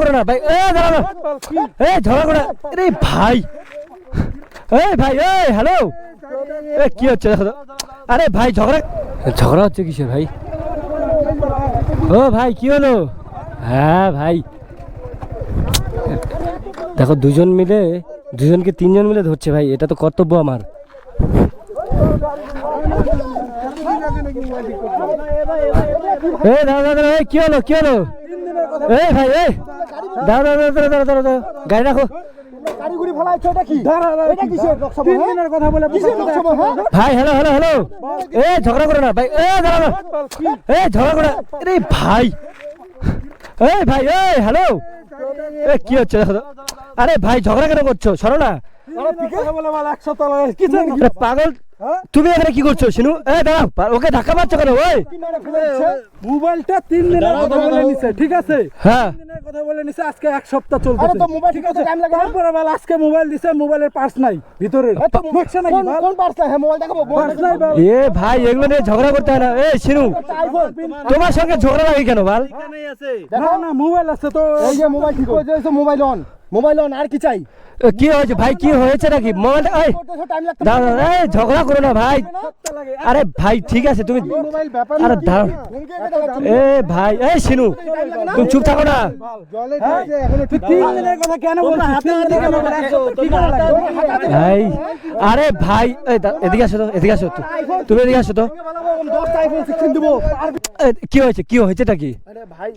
করো না, ভাই। করো। ভাই। এই ভাই এই হ্যালো এ, কি হচ্ছে? দেখো। আরে ভাই, ঝগড়া। ঝগড়া হচ্ছে কিসের, ভাই? ও, ভাই, কি হলো? হ্যাঁ ভাই। দেখো, দুজন মিলে, দুজনকে তিনজন মিলে ধরছে, ভাই। এটা তো কর্তব্য আমার। দাদা দাদা এই কি হলো কি হলো? এই ভাই এই দাদা দাদা দাদা দাদা দাদা গাড়ি রাখো। কারিগরি ফলাইছো এটা কি? এটা কিসের লোকসভা তিন দিনের কথা বলে কিসের লোকসভা হ্যাঁ? ভাই হ্যালো হ্যালো হ্যালো। এ ঝগড়া করো না ভাই। এ দাঁড়া এ ঝগড়া করো আরে ভাই। এই ভাই এই হ্যালো। এ কি হচ্ছে? দেখো আরে ভাই ঝগড়া কেন করছ? সরো না। পাগল তুমি এখানে কি করছ শিনু? এ দাঁড়াও ওকে ধাক্কা মারছো কেন? ওই! মোবাইলটা তিন দিনের কথা বলে নিছে ঠিক আছে? হ্যাঁ। কথা বলে নিছে আজকে এক সপ্তাহ চলতেছে। তো মোবাইল ঠিক আছে? টাইম লাগে তারপরে বলে আজকে মোবাইল দিছে মোবাইলের পার্স নাই ভিতরে দেখছে নাকি কোন পার্স হ্যাঁ মোবাইল দেখাবো পার্স নাই এ ভাই এগুলো নিয়ে ঝগড়া করতে হয় না। এ শিনু তোমার সঙ্গে ঝগড়া লাগে কেন বাল? না না মোবাইল আছে তো। এই যে মোবাইল ঠিক মোবাইল অন মোবাইল অন আর কি চাই? কি হয়েছে? ভাই কি হয়েছে নাকি? মোবাইল এই দাঁড়া দাঁড়া, এই ঝগড়া করো না ভাই। আরে ভাই ঠিক আছে তুমি আরে দাঁড়াও। এ ভাই এই শিনু তুমি চুপ থাকো না। লাগবে ভাই আরে ভাই এদিকে আসো তো এদিকে আসো তো। তুমি এদিকে আসো তো। কি হয়েছে? কি হয়েছেটা কি? আরে ভাই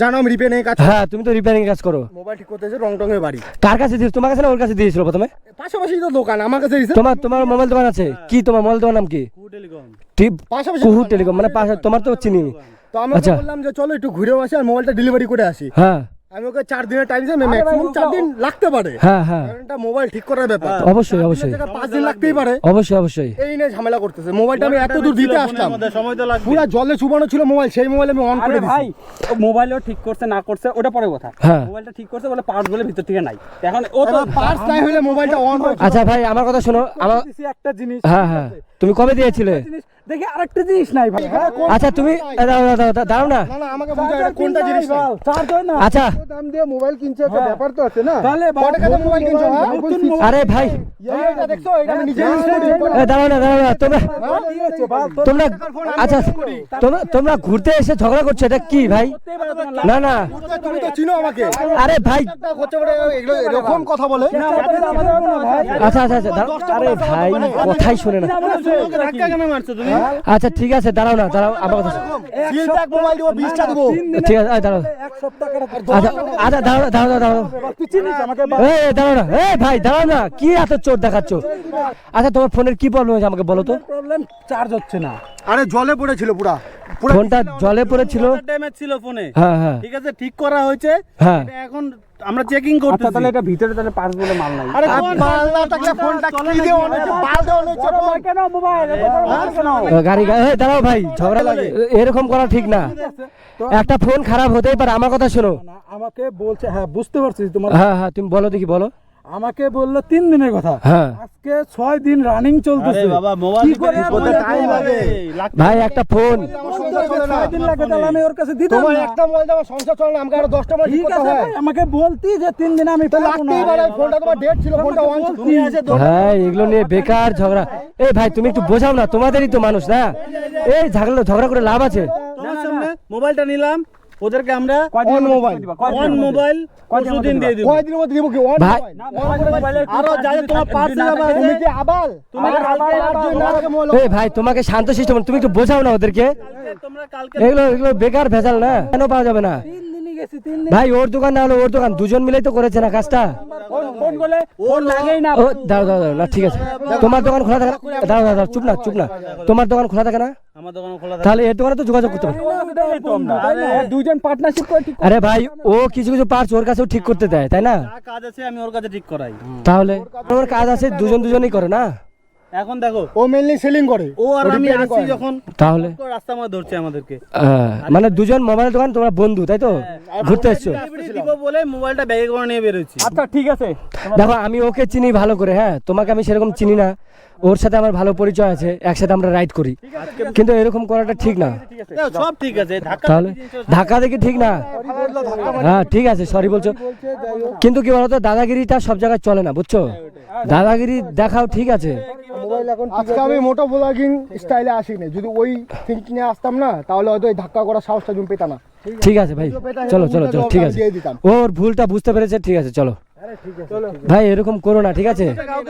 জানো আমি রিপেয়ারিং কাজ হ্যাঁ তুমি তো রিপেয়ারিং কাজ করো। মোবাইল ঠিক করতেছে রং টঙের বাড়ি। কার কাছে দিয়েছ? তোমার কাছে না ওর কাছে দিয়েছিল প্রথমে? পাশাপাশি তো দোকান আমার কাছে দিয়েছে। তোমার তোমার মোবাইল দোকান আছে? কি তোমার মোবাইল দোকান নাম কি? টিপ পাশাপাশি কুহু টেলিকম মানে পাশে তোমার তো চিনি। তো আমি আচ্ছা। বললাম যে চলো একটু ঘুরে আসি আর মোবাইলটা ডেলিভারি করে আসি। হ্যাঁ। আমি ওকে চার দিনের টাইম ম্যাক্সিমাম চার দিন লাগতে পারে। হ্যাঁ হ্যাঁ। এটা মোবাইল ঠিক করার ব্যাপার। অবশ্যই অবশ্যই। পাঁচ দিন লাগতেই পারে। অবশ্যই অবশ্যই। এই নিয়ে ঝামেলা করতেছে। মোবাইলটা আমি এত দূর দিতে আসলাম। পুরো জলে চুবানো ছিল মোবাইল সেই মোবাইল আমি অন করে ভাই মোবাইলও ঠিক করছে না করছে ওটা পরে কথা। হ্যাঁ। মোবাইলটা ঠিক করছে বলে পার্টস বলে ভিতর থেকে নাই। এখন ও তো নাই হলে মোবাইলটা অন আচ্ছা ভাই আমার কথা শোনো আমার একটা জিনিস হ্যাঁ হ্যাঁ। তুমি কবে দিয়েছিলে? দেখি আরেকটা জিনিস নাই ভাই। হ্যাঁ আচ্ছা তুমি দাঁড়াও না। আমাকে বুঝা এটা কোনটা জিনিস না চার্জ হয় না আচ্ছা। দাম দিয়ে মোবাইল কিনছে একটা ব্যাপার তো আছে না? তাহলে মোবাইল কিনছো হ্যাঁ? আরে ভাই। দেখছ? এটা আমি নিজে ইউজ করি। এ, দাঁড়াও না দাঁড়াও না তোমরা তোমরা আচ্ছা তোমরা তোমরা ঘুরতে এসে ঝগড়া করছ এটা কি ভাই? না না তুমি তো চিনো আমাকে। আরে ভাই। একটা হচ্ছে বলে এগুলো এরকম কথা বলে। আচ্ছা আচ্ছা আচ্ছা। আরে ভাই কথাই শুনে না? আচ্ছা ঠিক আছে দাঁড়াও না দাঁড়াও আমার কথা মোবাইল দিব 20টা দেবো। ঠিক আছে এই, দাঁড়াও। এক সপ্তাহ করে আচ্ছা আচ্ছা দাঁড়াও দাঁড়াও দাঁড়াও এই দাঁড়াও না এই ভাই দাঁড়াও না কি এত চোর দেখাচ্ছ? আচ্ছা তোমার ফোনের কি প্রবলেম হয়েছে আমাকে বলো তো? প্রবলেম চার্জ হচ্ছে না। আরে জলে পড়েছিল পুরা। পুরা ফোনটা জলে পড়েছিল? ড্যামেজ ছিল ফোনে। হ্যাঁ হ্যাঁ। ঠিক আছে ঠিক করা হয়েছে। হ্যাঁ। এখন আমরা চেকিং করতে করতেছি। তাহলে এটা ভিতরে তাহলে পার্স বলে মাল নাই। আরে মাল না তাকে ফোনটা কি দিয়ে মাল দাও না হচ্ছে ফোন কেন মোবাইল কেন গাড়ি গাড়ি এই, দাঁড়াও ভাই ঝগড়া লাগে। এরকম করা ঠিক না। একটা ফোন খারাপ হতেই পারে আমার কথা শোনো। আমাকে বলছে হ্যাঁ বুঝতে পারছিস তোমার হ্যাঁ হ্যাঁ তুমি বলো দেখি বলো। আমাকে বলল তিন দিনের কথা। হ্যাঁ। আজকে ছয় দিন রানিং চলতেছে। বাবা মোবাইল কি করে করতে টাইম লাগে। ভাই একটা ফোন। আমার সংসার চলে না। ছয় দিন লাগে তাহলে আমি ওর কাছে দিতাম তোমার একটা মোবাইল আমার সংসার চলে না আমাকে আরও 10টা মোবাইল ঠিক ঠিক আছে আমাকে বলতি যে তিন দিন আমি তো না। ফোনটা তোমার ডেট ছিল ফোনটা অন ছিল তুমি হ্যাঁ এগুলো নিয়ে বেকার ঝগড়া। এই ভাই তুমি একটু বোঝাও না তোমাদেরই তো মানুষ না? এই ঝগড়া ঝগড়া করে লাভ আছে। মোবাইলটা নিলাম। ওদেরকে আমরা অন মোবাইল। অন মোবাইল কয়দিনের পরশু দিন মধ্যে দিয়ে দিব কয়দিনের মধ্যে দিব কি অন ভাই মোবাইল আর যদি তোমার থাকে, পার্সেল আবার তুমি কি আবাল তুমি আবাল এই ভাই তোমাকে শান্ত সিস্টেম তুমি একটু বোঝাও না ওদেরকে তোমরা কালকে এগুলো এগুলো বেকার ভেজাল না কেন পাওয়া যাবে না ভাই ওর দোকান না হলো ওর দোকান। দুজন মিলেই তো করেছে না কাজটা। ফোন ফোন করলে ফোন লাগেই না। ও দাঁড়াও দাঁড়াও দাঁড়াও, না ঠিক আছে। তোমার দোকান খোলা থাকে না? দাঁড়াও দাঁড়াও চুপ না চুপ না। তোমার দোকান খোলা থাকে না? আমার দোকান খোলা থাকে। তাহলে এর দোকানে তো যোগাযোগ করতে পারে। হ্যাঁ, পার্টনারশিপ করে ঠিক আরে ভাই ও কিছু কিছু পার্টস ওর কাছেও ঠিক করতে দেয় তাই না? কাজ আছে আমি ওর কাছে ঠিক করাই। তাহলে ওর কাজ আছে দুজন দুজনেই করে না? এখন দেখো ও মেইনলি সেলিং করে। ও আর আমি আসছি যখন তাহলে? রাস্তা মধ্যে ধরছে আমাদেরকে। মানে দুজন মোবাইল দোকান তোমরা বন্ধু তাই তো? ঘুরতে এসছো? বলে মোবাইলটা ব্যাগে করে নিয়ে বেরোচ্ছি। আচ্ছা ঠিক আছে। দেখো আমি ওকে চিনি ভালো করে হ্যাঁ তোমাকে আমি সেরকম চিনি না। ওর সাথে আমার ভালো পরিচয় আছে একসাথে আমরা রাইড করি। কিন্তু এরকম করাটা ঠিক না। সব ঠিক আছে তাহলে ধাক্কা দেখি ঠিক না? হ্যাঁ ঠিক আছে সরি বলছো। কিন্তু কি বলতো দাদাগিরিটা সব জায়গায় চলে না বুঝছ? দাদাগিরি দেখাও ঠিক আছে। আজকে আমি মোটো ব্লগিং স্টাইলে আসিনি। যদি ওই থিঙ্কিং এ আসতাম না তাহলে হয়তো এই ধাক্কা করার সাহসটা তুমি পেতাম না। ঠিক আছে ভাই চলো চলো চলো ঠিক আছে। ওর ভুলটা বুঝতে পেরেছে ঠিক আছে চলো। ভাই এরকম করো না ঠিক আছে?